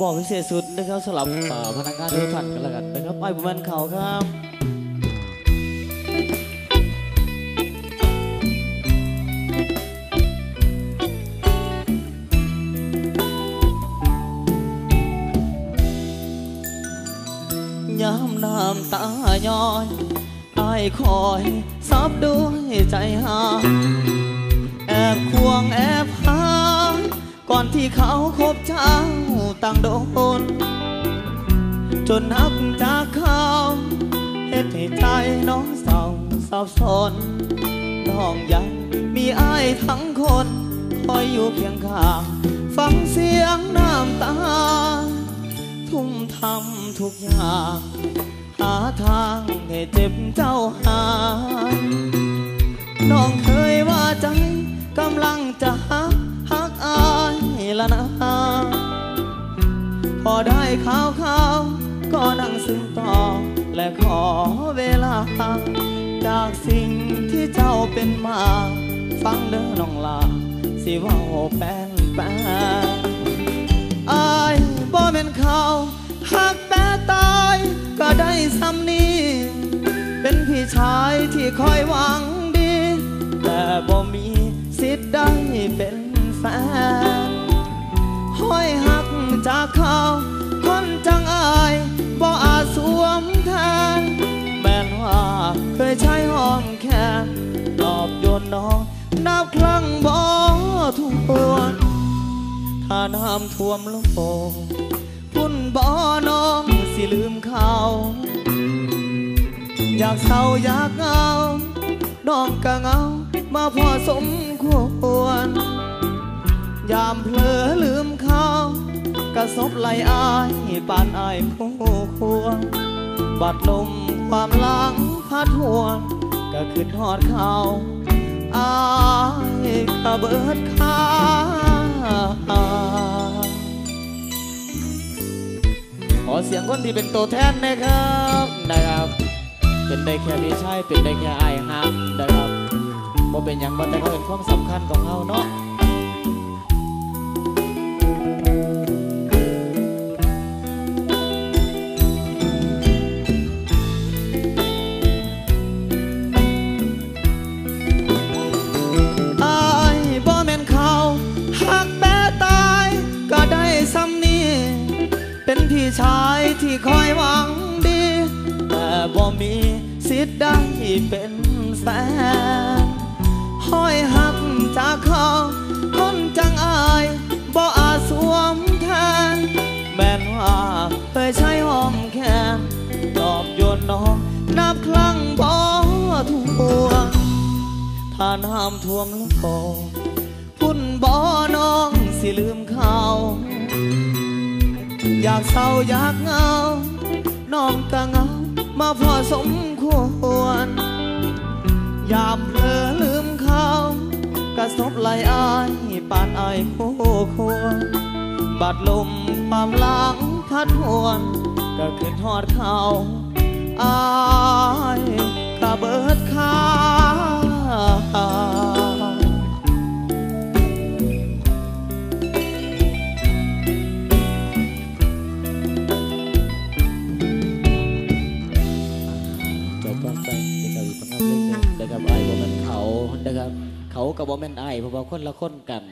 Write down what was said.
บอกพิเศษสุดนะครับสำหรับเอ่อพนักงานทุกท่านกันแล้วกันนะครับไปประมาณเขาครับยามน้ำตาย้อยอายคอยซับด้วยใจหา นนับจากเขาเหตุให้ใจน้องเศร้าสับสนน้องยังมีอายทั้งคน คอยอยู่เคียงข้างฟังเสียงน้ำตา ทุ่มทำทุกอย่าง หาทางให้เจ็บเจ้าหายน้องเคยว่าใจกำลังจะหักหักอายละนะพอได้ข่าวข่าว และขอเวลา จากสิ่งที่เจ้าเป็นมา ฟังเด้อน้องลา สิว่าแป้นแป้นอายบ่เป็นเขาหักแต่ตายก็ได้ซ้ำนี้ เป็นพี่ชายที่คอยหวังดี แต่บ่มีสิทธิ์ได้เป็นแฟนห้อยหักจากังบ่ทวนถ้าน้ำท่วมโลกพุ่นบ่อน้องสิลืมเขา อยากเศร้าอยากเหงา น้องก็เหงา มาพอสมควร ยามเผลอลืมเขากระซบไหลอายปานอายผู้ควรบัดลมความหลังพัดหวนก็ขึ้นหอดเขาายก็เบิดค่าขอเสียงคนที่เป็นตัวแทนนะครับนะครับ เป็นได้แค่พี่ชายเป็นได้แค่ไอ้ฮักนะครับบ่เป็นอย่างบ่แต่ก็เป็นความสำคัญของเขาเนาะ ชายที่คอยหวังดี แต่บ่มีสิทธิ์ได้เป็นแฟนห้อยหักจากเขาคนจังอายบ่อาจสวมแทนแม้นว่าเคยใช้หอมแค่ตอบโยนน้องนับครั้งบ่ทวนถ้าน้ำท่วมโลกพุ่นบ่อน้องสิลืมเขา อยากเศร้าอยากเหงา น้องก็เหงา มาพอสมควร ยามเผลอลืมเขากระซบไหลอายปานอายผู้ควร บาดลมความหลังพัดหวน ก็ขึ้นทอดเขาอาย จบกันไปเด็กกับอีกประกอบเล็กๆเด็กกับไอ้บ่แม่นเขาเด็กกับ เขากับบ่แม่นไอ้เพราะว่าคนละคนกัน